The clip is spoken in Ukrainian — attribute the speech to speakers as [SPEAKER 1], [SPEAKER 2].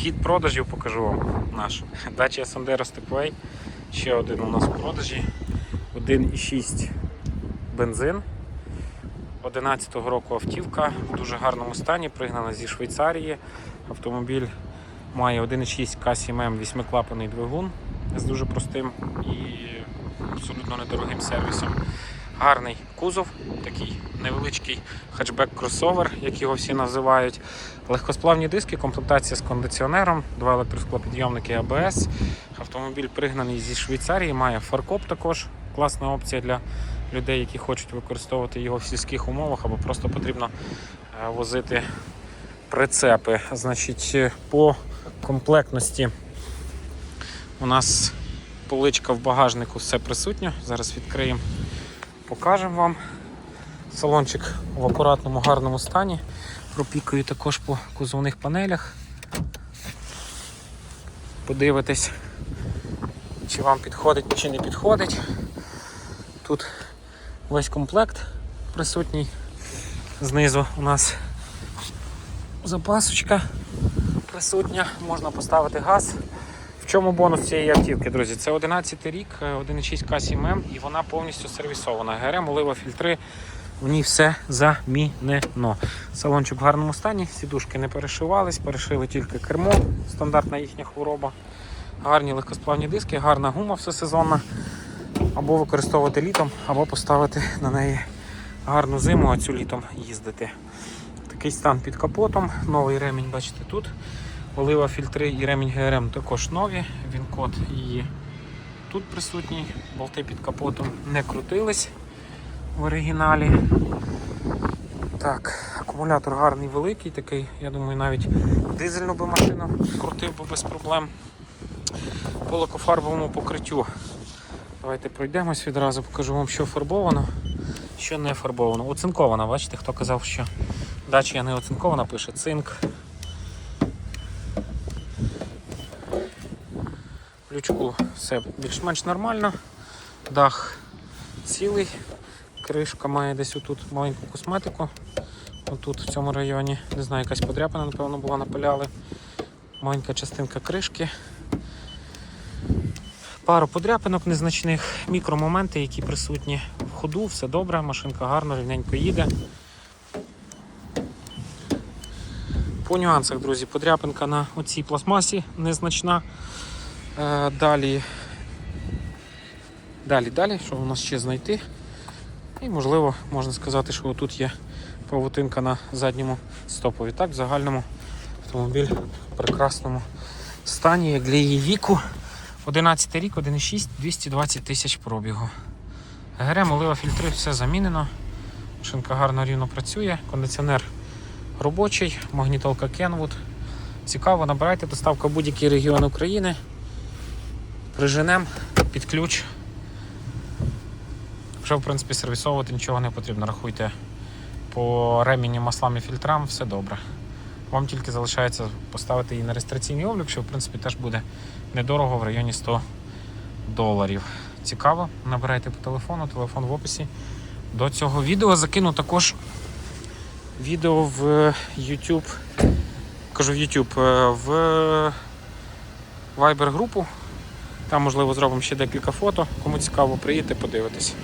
[SPEAKER 1] Хід продажів покажу вам наш. Дача Sandero Stepway. Ще один у нас в продажі. 1,6 бензин. 11-го року автівка в дуже гарному стані, пригнана зі Швейцарії. Автомобіль має 1,6 К7М 8-клапаний двигун з дуже простим і абсолютно недорогим сервісом. Гарний кузов, такий невеличкий хетчбек-кросовер, як його всі називають. Легкосплавні диски, комплектація з кондиціонером, два електросклопідйомники АБС. Автомобіль пригнаний зі Швейцарії, має фаркоп також. Класна опція для людей, які хочуть використовувати його в сільських умовах або просто потрібно е, возити прицепи. Значить, по комплектності у нас поличка в багажнику все присутньо. Зараз відкриємо, покажемо вам. Салончик в акуратному, гарному стані. Пропікаю також по кузовних панелях. Подивитись, чи вам підходить, чи не підходить. Тут весь комплект присутній. Знизу у нас запасочка присутня, можна поставити газ. Чому бонус цієї автівки, друзі? Це 11 рік, е, 1,6 К7М і вона повністю сервісована. ГРМ, олива, фільтри, в ній все замінено. Салончик в гарному стані, сідушки не перешивались, перешили тільки кермо, стандартна їхня хвороба. Гарні легкосплавні диски, гарна гума всесезонна. Або використовувати літом, або поставити на неї гарну зиму, а цю літом їздити. Такий стан під капотом, новий ремінь, бачите тут. Олива фільтри і ремінь ГРМ також нові. Він код її тут присутній. Болти під капотом не крутились в оригіналі. Так, акумулятор гарний великий, такий, я думаю, навіть дизельну би машину крутив би без проблем. По лакофарбовому покриттю. Давайте пройдемось відразу, покажу вам, що фарбовано, що не фарбовано. Оцинкована, бачите, хто казав, що дача не оцинкована, пише цинк. Лючку все більш-менш нормально. Дах цілий, кришка має десь отут маленьку косметику. Отут в цьому районі, не знаю, якась подряпина, напевно, була напиляли. Маленька частинка кришки. Пару подряпинок незначних, мікромоменти, які присутні в ходу, все добре, машинка гарно, рівненько їде. По нюансах, друзі, подряпинка на оцій пластмасі незначна. Е, Далі, далі, далі, що у нас ще знайти? І можливо, можна сказати, що тут є павутинка на задньому стопові. Так, в загальному автомобіль в прекрасному стані, як для її віку. 11 рік, 1,6, 220 тисяч пробігу. ГРМ, олива, фільтри, все замінено. Машинка гарно рівно працює, кондиціонер робочий, магнітолка Kenwood. Цікаво, набирайте доставка будь-який регіон України. Приженем під ключ. Вже, в принципі, сервісовувати нічого не потрібно. Рахуйте по ремені, маслам і фільтрам, все добре. Вам тільки залишається поставити її на реєстраційний облік, що в принципі теж буде недорого в районі 100 доларів. Цікаво, набирайте по телефону, телефон в описі до цього відео. Закину також відео в YouTube. Кажу в YouTube, е, в Viber групу. Там, можливо, зробимо ще декілька фото. Кому цікаво, приїдьте, подивитись.